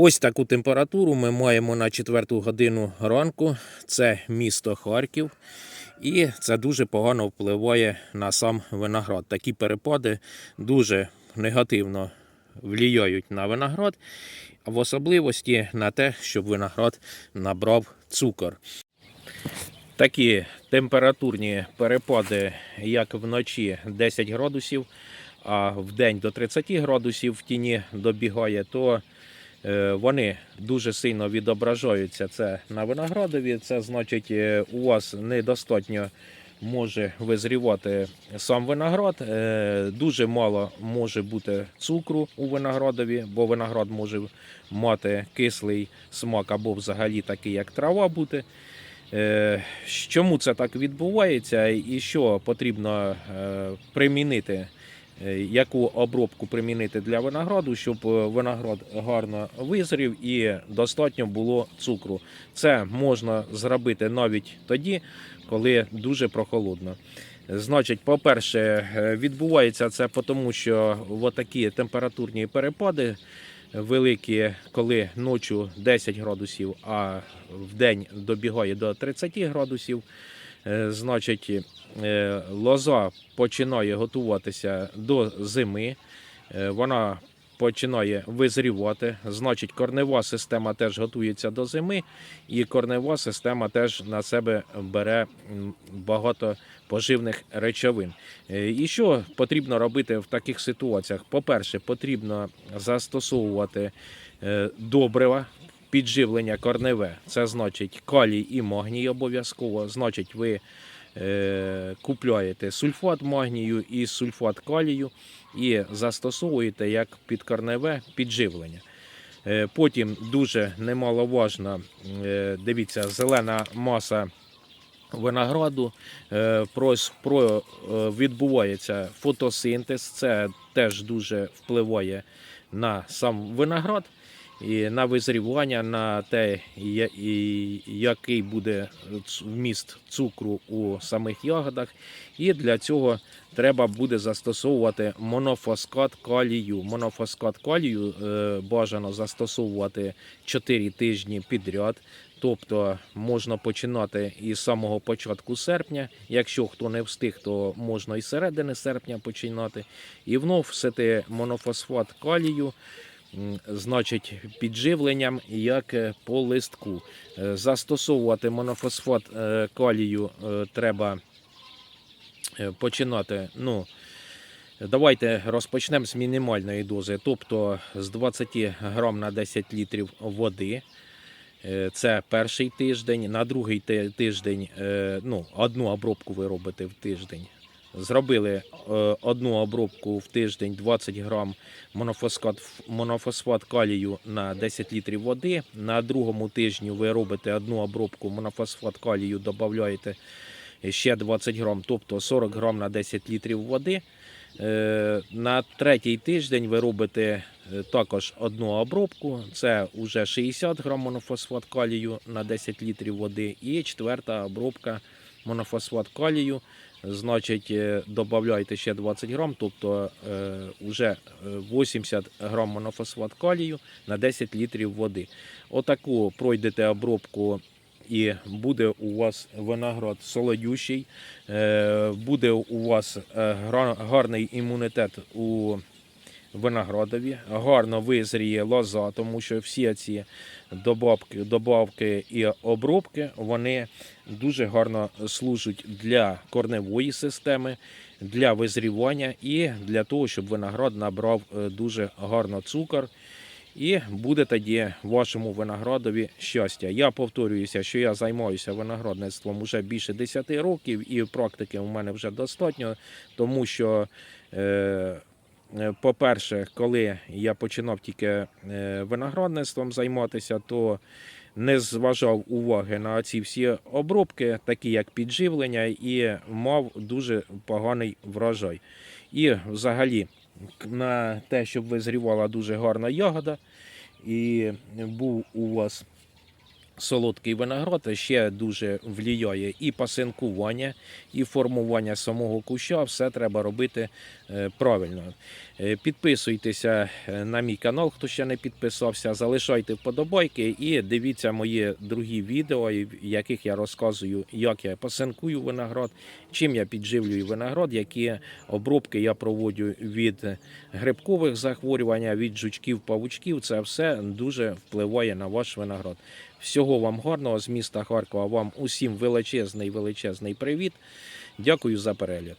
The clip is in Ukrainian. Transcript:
Ось таку температуру ми маємо на 4 годину ранку. Це місто Харків. І це дуже погано впливає на сам виноград. Такі перепади дуже негативно влияють на виноград, а в особливості на те, щоб виноград набрав цукор. Такі температурні перепади, як вночі 10 градусів, а в день до 30 градусів в тіні добігає, то вони дуже сильно відображаються це на виноградові. Це значить, е, у вас недостатньо може визрівати сам виноград. Е, Дуже мало може бути цукру у виноградові, бо виноград може мати кислий смак або взагалі такий, як трава бути. Е, Чому це так відбувається і що потрібно е, примінити, е, яку обробку примінити для винограду, щоб е, виноград гарно визрів і достатньо було цукру. Це можна зробити навіть тоді, коли дуже прохолодно. Значить, по-перше, е, відбувається це тому, що такі температурні перепади великі, коли ночі 10 градусів, а в день добігає до 30 градусів. Е, Значить, е, лоза починає готуватися до зими. Е, Вона починає визрівати. Значить, корнева система теж готується до зими, і корнева система теж на себе бере багато поживних речовин. І що потрібно робити в таких ситуаціях? По-перше, потрібно застосовувати добрива. Підживлення корневе, це значить калій і магній обов'язково. Значить, ви е, купляєте сульфат магнію і сульфат калію і застосовуєте як підкорневе підживлення. Е, Потім дуже немаловажно, е, дивіться, зелена маса винограду, е, е, відбувається фотосинтез, це теж дуже впливає на сам виноград і на визрівання, на те, який буде вміст цукру у самих ягодах. І для цього треба буде застосовувати монофоскат калію. Монофоскат калію е, бажано застосовувати 4 тижні підряд. Тобто можна починати із самого початку серпня. Якщо хто не встиг, то можна і середини серпня починати. І вносити монофосфат калію, значить, підживленням як е, по листку. Е, Застосовувати монофосфат е, калію треба починати. Ну, Давайте розпочнемо з мінімальної дози, тобто з 20 грам на 10 літрів води. Це перший тиждень. На другий тиждень ну, одну обробку ви робите в тиждень. Зробили е, одну обробку в тиждень 20 грам монофосфат, монофосфат калію на 10 літрів води. На другому тижні ви робите одну обробку монофосфат калію, додаєте ще 20 грам, тобто 40 грам на 10 літрів води. Е, На третій тиждень ви робите е, також одну обробку. Це вже 60 грам монофосфат калію на 10 літрів води. І четверта обробка монофосфат калію. Значить, е, додайте ще 20 грам, тобто е, вже 80 грам монофосфат калію на 10 літрів води. Отаку пройдете обробку і буде у вас виноград солодющий, е, буде у вас е, гарний імунітет у виноградові, гарно визріє лоза, тому що всі ці добавки, добавки і обробки вони дуже гарно служать для корневої системи, для визрівання і для того, щоб виноград набрав е, дуже гарно цукор. І буде тоді вашому виноградові щастя. Я повторююся, що я займаюся виноградництвом вже більше 10 років, і практики у мене вже достатньо, тому що, е, по-перше, коли я починав тільки е, виноградництвом займатися, то не зважав уваги на ці всі обробки, такі як підживлення, і мав дуже поганий врожай. І взагалі на те, щоб визрівала дуже гарна ягода, і був у вас солодкий виноград ще дуже вліяє і пасинкування, і формування самого куща. Все треба робити е, правильно. Е, Підписуйтеся е, на мій канал, хто ще не підписався. Залишайте вподобайки і дивіться мої другі відео, в яких я розказую, як я пасинкую виноград, чим я підживлюю виноград, які обробки я проводжу від грибкових захворювань, від жучків, павучків. Це все дуже впливає на ваш виноград. Всього вам гарного з міста Харкова. Вам усім величезний величезний привіт. Дякую за перегляд.